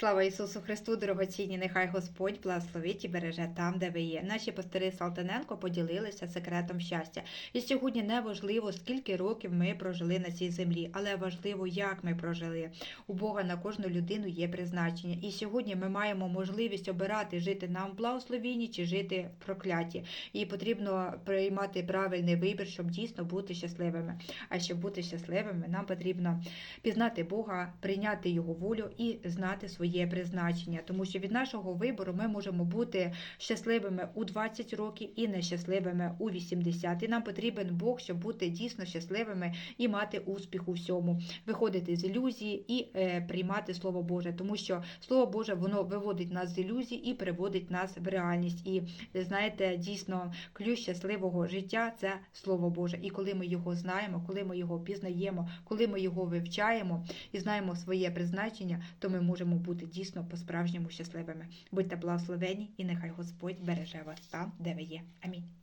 Слава Ісусу Христу, дорогоцінні, нехай Господь благословить і береже там, де ви є. Наші пастири Салтаненко поділилися секретом щастя. І сьогодні не важливо, скільки років ми прожили на цій землі, але важливо, як ми прожили. У Бога на кожну людину є призначення. І сьогодні ми маємо можливість обирати жити нам в благословенні чи жити в прокляті. І потрібно приймати правильний вибір, щоб дійсно бути щасливими. А щоб бути щасливими, нам потрібно пізнати Бога, прийняти Його волю і знати своє призначення, тому що від нашого вибору ми можемо бути щасливими у 20 років і нещасливими у 80. І нам потрібен Бог, щоб бути дійсно щасливими і мати успіх у всьому, виходити з ілюзії і е, приймати Слово Боже, тому що Слово Боже воно виводить нас з ілюзій і переводить нас в реальність. І знаєте, дійсно ключ щасливого життя це Слово Боже. І коли ми його знаємо, коли ми його пізнаємо, коли ми його вивчаємо і знаємо своє призначення, то ми можемо бути дійсно по-справжньому щасливими. Будьте благословені, і нехай Господь береже вас там, де ви є. Амінь.